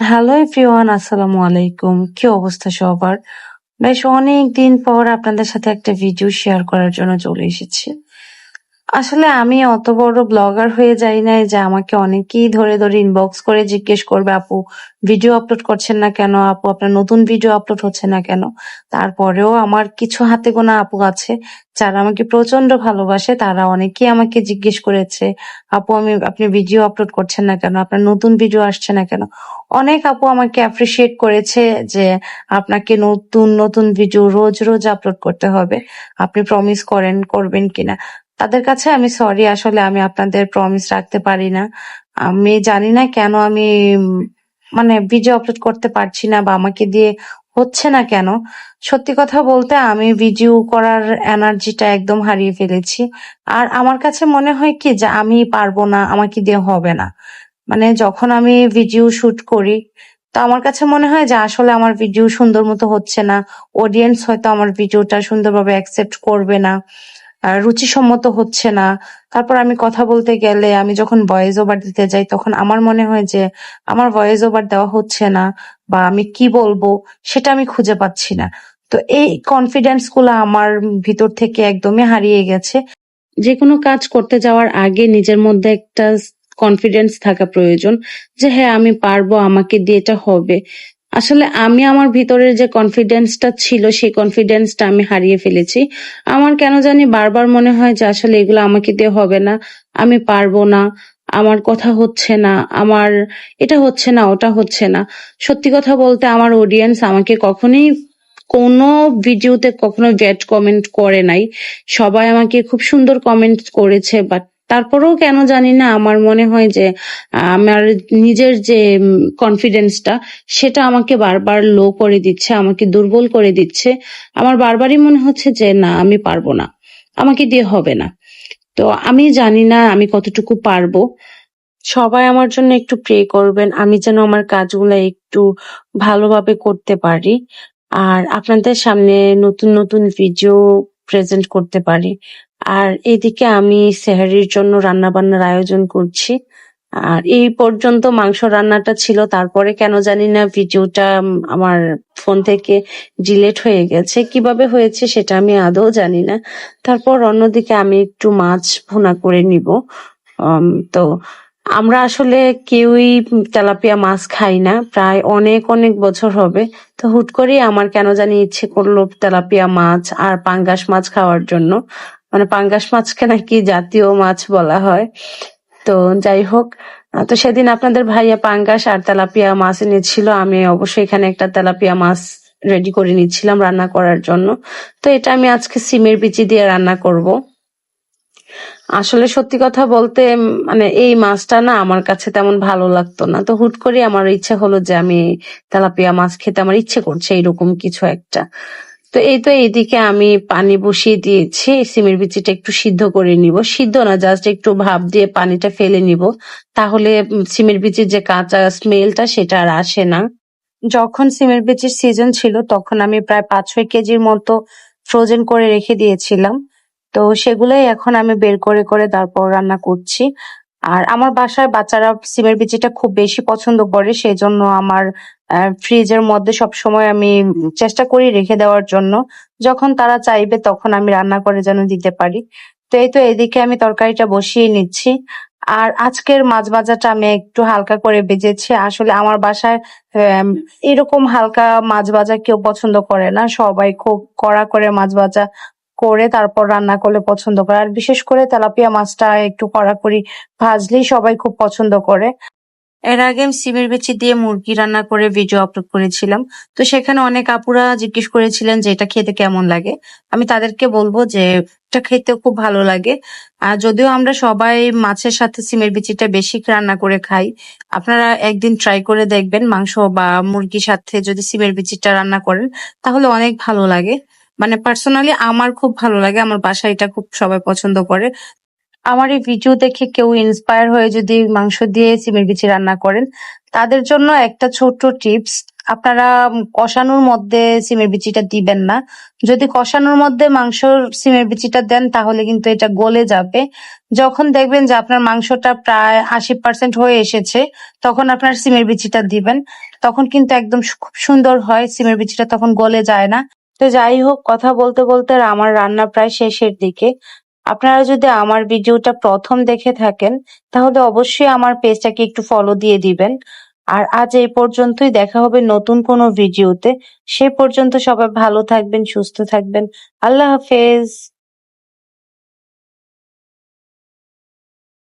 Hello everyone আসসালামু আলাইকুম কি অবস্থা সবার? বেশ অনেক দিন পর আপনাদের সাথে একটা ভিডিও শেয়ার করার জন্য চলে এসেছি। আসলে আমি অত বড় ব্লগার হয়ে যাই নাই যে আমাকে অনেকেই ধরে ধরে ইনবক্স করে জিজ্ঞেস করবে, আপু ভিডিও আপলোড করছেন না কেন? আপু, আপনার নতুন ভিডিও আপলোড হচ্ছে না কেন? তারপরেও আমার কিছু হাতে গোনা আপু আছে, যারা আমাকে প্রচণ্ড ভালোবাসে, তারা অনেকেই আমাকে জিজ্ঞেস করেছে, আপু, আমি, আপনি ভিডিও আপলোড করছেন না কেন? আপনার নতুন ভিডিও আসছে না কেন? অনেক আপু আমাকে অ্যাপ্রিসিয়েট করেছে যে আপনাকে নতুন নতুন ভিডিও রোজ রোজ আপলোড করতে হবে। আপনি প্রমিস করেন, করবেন কিনা? তাদের কাছে আমি সরি আসলে আমি আপনাদের প্রমিস রাখতে পারি না। আমি জানি না কেন আমি মানে ভিডিও আপলোড করতে পারছি না বা আমাকে দিয়ে হচ্ছে না কেন। সত্যি কথা বলতে আমি ভিডিও করার এনার্জিটা একদম হারিয়ে ফেলেছি। আর আমার কাছে মনে হয় কি যে আমি পারব না, আমাকে দিয়ে হবে না। মানে যখন আমি ভিডিও শুট করি, তো আমার কাছে মনে হয় যে আসলে আমার ভিডিও সুন্দর মতো হচ্ছে না। অডিয়েন্স হয়তো আমার ভিডিওটা সুন্দরভাবে অ্যাকসেপ্ট করবে না। রুচিসম্মত হচ্ছে না। তারপর আমি কথা বলতে গেলে আমি যখন ভয়েস ওভার দিতে যাই, তখন আমার মনে হয় যে আমার ভয়েস ওভার দেওয়া হচ্ছে না বা আমি কি বলব সেটা আমি খুঁজে পাচ্ছি না। তো এই কনফিডেন্সগুলো আমার ভিতর থেকে একদমই হারিয়ে গেছে। যে কোনো কাজ করতে যাওয়ার আগে নিজের মধ্যে একটা কনফিডেন্স থাকা প্রয়োজন যে হ্যাঁ আমি পারব, আমাকে দিয়ে এটা হবে। আসলে আমি আমার ভিতরের যে কনফিডেন্সটা ছিল, সেই কনফিডেন্সটা আমি হারিয়ে ফেলেছি। আমার কেন জানি বারবার মনে হয় যে আসলে এগুলো আমাকে দিয়ে হবে না, আমি পারব না, আমার কথা হচ্ছে না, আমার এটা হচ্ছে না, ওটা হচ্ছে না। সত্যি কথা বলতে আমার অডিয়েন্স আমাকে কখনোই কোনো ভিডিওতে কখনো ব্যাড কমেন্ট করে নাই। সবাই আমাকে খুব সুন্দর কমেন্ট করেছে বাট তারপরেও কেন জানি না, আমার মনে হয় যে, আমার নিজের যে কনফিডেন্সটা সেটা আমাকে বারবার লো করে দিচ্ছে, আমাকে দুর্বল করে দিচ্ছে। আমার বারবারই মনে হচ্ছে যে, না, আমি পারব না। আমাকে দিয়ে হবে না। তো আমি জানি না আমি কতটুকু পারব। সবাই আমার জন্য একটু প্রে করবেন, আমি যেন আমার কাজগুলো একটু ভালোভাবে করতে পারি। আর আপনাদের সামনে নতুন নতুন ভিডিও প্রেজেন্ট করতে পারি। আর এদিকে আমি সেহারির জন্য রান্না বান্নার আয়োজন করছি। আর এই পর্যন্ত মাংস রান্নাটা ছিল, তারপরে কেন জানি না ভিডিওটা আমার ফোন থেকে ডিলেট হয়ে গেছে। কীভাবে হয়েছে সেটা আমি আদৌ জানি না। তারপর অন্যদিকে আমি একটু মাছ ভুনা করে নিব। তো আমরা আসলে কেউই তেলাপিয়া মাছ খাই না। প্রায় অনেক অনেক বছর হবে। তো হুট করেই আমার কেন জানি ইচ্ছে করল তেলাপিয়া মাছ আর পাঙ্গাস মাছ খাওয়ার জন্য। মানে পাঙ্গাস মাছকে নাকি জাতীয় মাছ বলা হয়। তো যাই হোক তো সেদিন আপনাদের ভাইয়া পাঙ্গাস আর তেলাপিয়া মাছ এনেছিল। আমি অবশ্যই এখানে একটা তেলাপিয়া মাছ রেডি করে নিচ্ছিলাম রান্না করার জন্য। তো এটা আমি আজকে সিমের বিচি দিয়ে রান্না করব। আসলে সত্যি কথা বলতে মানে এই মাছটা না আমার কাছে তেমন ভালো লাগতো না। তো হুট করে আমার ইচ্ছে হলো যে আমি তেলাপিয়া মাছ খেতে, আমার ইচ্ছে করছে এরকম কিছু একটা। তো এই তো এইদিকে আমি পানি বসিয়ে দিয়েছি সিমের বিচিটা একটু সিদ্ধ করে নিব। সিদ্ধ না জাস্ট একটু ভাপ দিয়ে পানিটা ফেলে নিব। তাহলে সিমের বিচির যে কাঁচা স্মেলটা সেটা আর আসে না। যখন সিমের বিচির সিজন ছিল, তখন আমি প্রায় পাঁচ ছয় কেজির মতো ফ্রোজেন করে রেখে দিয়েছিলাম। তো সেগুলোই এখন আমি বের করে করে তারপর রান্না করছি। আর আমার বাসায় বাচ্চারা সিমের বিচিটা খুব বেশি পছন্দ করে সেই জন্য আমার ফ্রিজের মধ্যে সব সময় আমি চেষ্টা করি রেখে দেওয়ার জন্য। যখন তারা চাইবে তখন আমি রান্না করে যেন দিতে পারি। তো এই তো এদিকে আমি তরকারিটা বসিয়ে নিচ্ছি। আর আজকের মাছ ভাজাটা আমি একটু হালকা করে ভেজেছি। আসলে আমার বাসায় এরকম হালকা মাছ ভাজা কেউ পছন্দ করে না। সবাই খুব কড়া করে মাছ ভাজা করে তারপর রান্না করলে পছন্দ করে। আর বিশেষ করে তেলাপিয়া মাছটা একটু কড়াকড়ি ভাজলেই সবাই খুব পছন্দ করে। এর আগে আমি সিমের বিচি দিয়ে মুরগি রান্না করে ভিডিও আপলোড করেছিলাম। তো সেখানে অনেক আপুরা জিজ্ঞেস করেছিলেন যে, এটা খেতে কেমন লাগে? আমি তাদেরকে বলব যে, এটা খেতে খুব ভালো লাগে। আর যদিও আমরা সবাই মাছের সাথে সিমের বিচিটা বেশি রান্না করে খাই, আপনারা একদিন ট্রাই করে দেখবেন মাংস বা মুরগির সাথে যদি সিমের বিচিটা রান্না করেন, তাহলে অনেক ভালো লাগে। মানে পার্সোনালি আমার খুব ভালো লাগে, আমার বাসায় এটা খুব সবাই পছন্দ করে। আমার এই ভিডিও দেখে কেউ ইন্সপায়ার হয়ে যদি মাংস দিয়ে সিমের বিচি রান্না করেন, তাদের জন্য একটা ছোট্ট টিপস আপনারা কষানোর মধ্যে সিমের বিচিটা দিবেন না। যদি কষানোর মধ্যে মাংসর সিমের বিচিটা দেন, তাহলে কিন্তু এটা গলে যাবে। যখন দেখবেন যে আপনার মাংসটা প্রায় আশি পার্সেন্ট হয়ে এসেছে, তখন আপনার সিমের বিচিটা দিবেন। তখন কিন্তু একদম খুব সুন্দর হয়, সিমের বিচিটা তখন গলে যায় না। তো যাই হোক, কথা বলতে বলতে আমার রান্না প্রায় শেষের দিকে। আপনারা যদি আমার ভিডিওটা প্রথম দেখে থাকেন, তাহলে অবশ্যই আমার পেজটাকে একটু ফলো দিয়ে দিবেন। আর আজ এই পর্যন্তই, দেখা হবে নতুন কোনো ভিডিওতে। সে পর্যন্ত সবাই ভালো থাকবেন, সুস্থ থাকবেন। আল্লাহ হাফেজ।